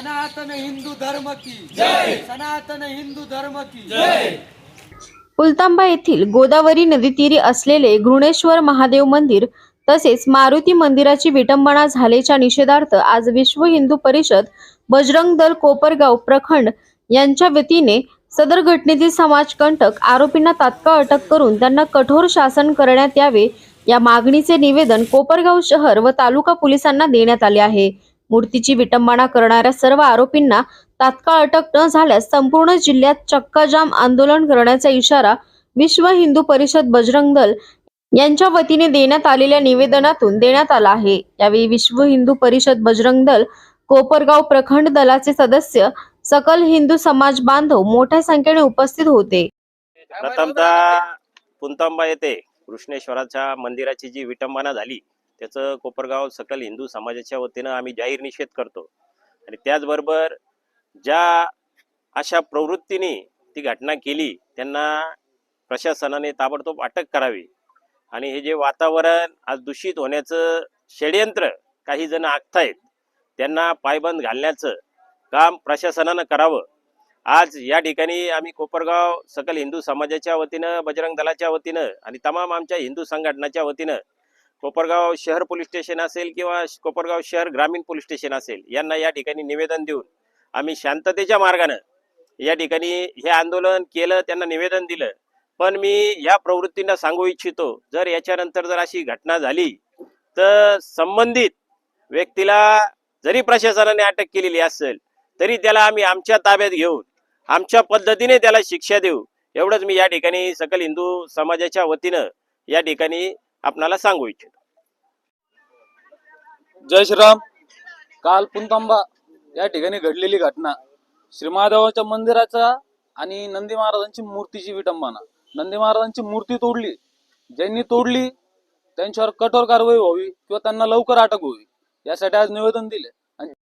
सनातन हिंदू धर्म की. जय! सनातन हिंदू धर्म की. जय! पुलतांबा येथील गोदावरी नदीतीरी असलेले घृणेश्वर महादेव मंदिर तसेच मारुती मंदिराची विटंबना झाल्याच्या निषेधार्थ आज विश्व हिंदू परिषद बजरंग दल कोपरगाव प्रखंड यांच्या वतीने सदर घटनेतील समाजकंटक आरोपींना तात्काळ अटक करून त्यांना कठोर शासन करण्यात यावे या मागणीचे निवेदन कोपरगाव शहर व तालुका पोलिसांना देण्यात आले आहे. मूर्तीची विटंबना करणाऱ्या सर्व आरोपींना तात्काळ अटक न झाल्यास संपूर्ण जिल्ह्यात चक्काजाम आंदोलन करण्याचा इशारा विश्व हिंदू परिषद बजरंग दल यांच्या वतीने देण्यात आलेल्या निवेदनातून देण्यात आला आहे. यावेळी विश्व हिंदू परिषद बजरंग दल कोपरगाव प्रखंड दलाचे सदस्य सकल हिंदू समाज बांधव मोठ्या संख्येने उपस्थित होते. प्रथमतः पुंतंबा येथे कृष्णेश्वराच्या मंदिराची जी विटंबना झाली त्याचं कोपरगाव सकल हिंदू समाजाच्या वतीनं आम्ही जाहीर निषेध करतो. आणि त्याचबरोबर ज्या अशा प्रवृत्तीने ती घटना केली त्यांना प्रशासनाने ताबडतोब अटक करावी. आणि हे जे वातावरण आज दूषित होण्याचं षडयंत्र काही जण आखतायत त्यांना पायबंद घालण्याचं काम प्रशासनानं करावं. आज या ठिकाणी आम्ही कोपरगाव सकल हिंदू समाजाच्या वतीनं बजरंग दलाच्या वतीनं आणि तमाम आमच्या हिंदू संघटनाच्या वतीनं कोपरगाव शहर पोलीस स्टेशन असेल किंवा कोपरगाव शहर ग्रामीण पोलीस स्टेशन असेल यांना या ठिकाणी निवेदन देऊन आम्ही शांततेच्या मार्गानं या ठिकाणी हे आंदोलन केलं त्यांना निवेदन दिलं. पण मी या प्रवृत्तींना सांगू इच्छितो जर याच्यानंतर जर अशी घटना झाली तर संबंधित व्यक्तीला जरी प्रशासनाने अटक केलेली असेल तरी त्याला आम्ही आमच्या ताब्यात घेऊन आमच्या पद्धतीने त्याला शिक्षा देऊ. एवढंच मी या ठिकाणी सकल हिंदू समाजाच्या वतीनं या ठिकाणी आपणाला सांगू इच्छितो. जय श्रीराम. काल पुंतांबा या ठिकाणी घडलेली घटना. श्री महादेवाच्या मंदिराचा आणि नंदी महाराजांची मूर्तीची विटंबना. नंदी महाराजांची मूर्ती तोडली. ज्यांनी तोडली त्यांच्यावर कठोर कारवाई व्हावी किंवा त्यांना लवकर अटक व्हावी यासाठी आज निवेदन दिले. आणि